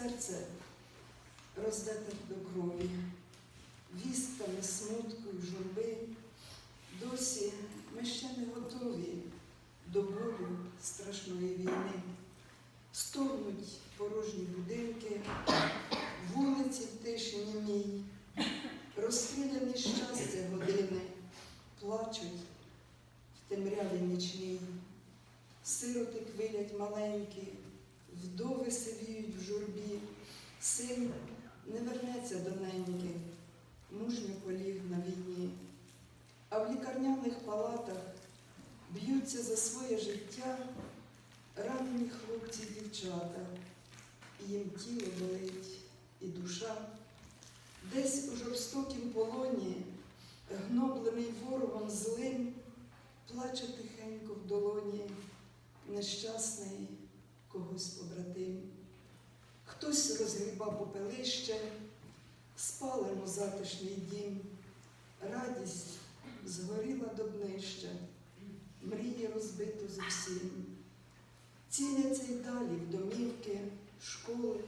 серце роздете до крові, вістками смутку й журби. Досі ми ще не готові до болю страшної війни. Стогнуть порожні будинки, вулиці в тиші німій, розстріляні щастя години, плачуть в темряві нічній. Сироти квилять маленькі, вдови сивіють в журбі, син не вернеться до неньки, мужньо поліг на війні. А в лікарняних палатах б'ються за своє життя ранені хлопці й дівчата, і їм тіло болить і душа. Десь у жорстокім полоні, гноблений ворогом злим, плаче тихенько в долоні нещасний когось побратим. Хтось розгріба попелище, спалимо затишний дім, радість згоріла до днища, мрії розбито зовсім. Ціняться й далі в домівки, школи,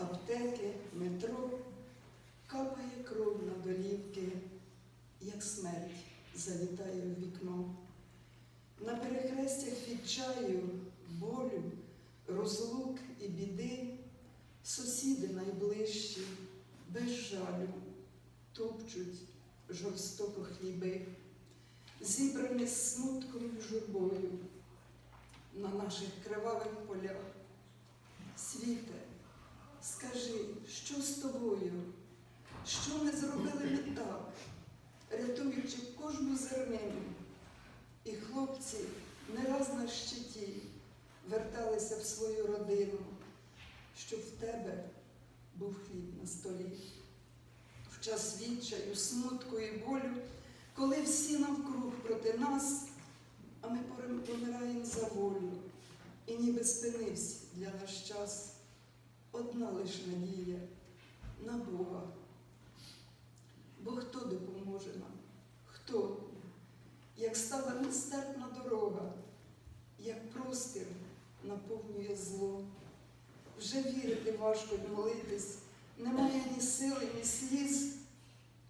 аптеки, метро, капає кров на долівки, як смерть залітає в вікно. На перехрестях відчаю, болю, жалю, топчуть жорстоко хліби, зібрані смутком журбою на наших кривавих полях. Світе, скажи, що з тобою? Що ми зробили не так, рятуючи кожну зернину? І хлопці не раз на щиті верталися в свою родину, щоб в тебе був хліб на столі. Час відчаю, смутку і болю, коли всі навкруг проти нас, а ми помираємо за волю, і ніби спинився для наш час одна лиш надія на Бога. Бо хто допоможе нам? Хто? Як стала нестерпна дорога, як простір наповнює зло. Вже вірити важко молитись, немає ні сили, ні сліз.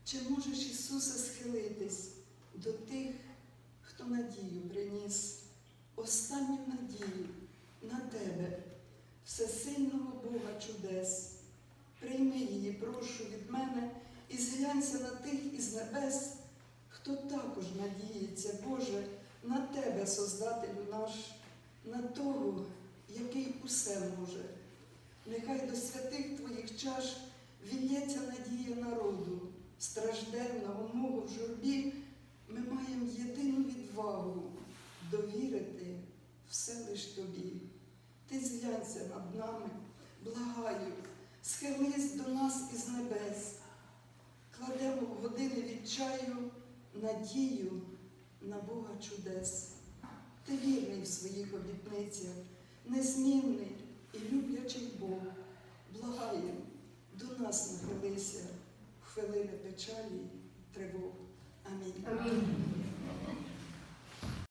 Чи можеш, Ісусе, схилитись до тих, хто надію приніс, останню надію на Тебе, всесильного Бога чудес. Прийми її, прошу від мене, і зглянься на тих із небес, хто також надіється, Боже, на Тебе, Создателю наш, на того, який усе може. Нехай до святих Твоїх чаш вільється надія народу, стражденного мого в журбі, ми маємо єдину відвагу довірити все лиш Тобі. Ти зглянься над нами, благаю, схились до нас із небес, кладемо в години відчаю надію на Бога чудес. Ти вірний в своїх обітницях, незмінний, і люблячий Бог, благає, до нас нахилися в хвилини печалі, тривог. Амінь. Амінь.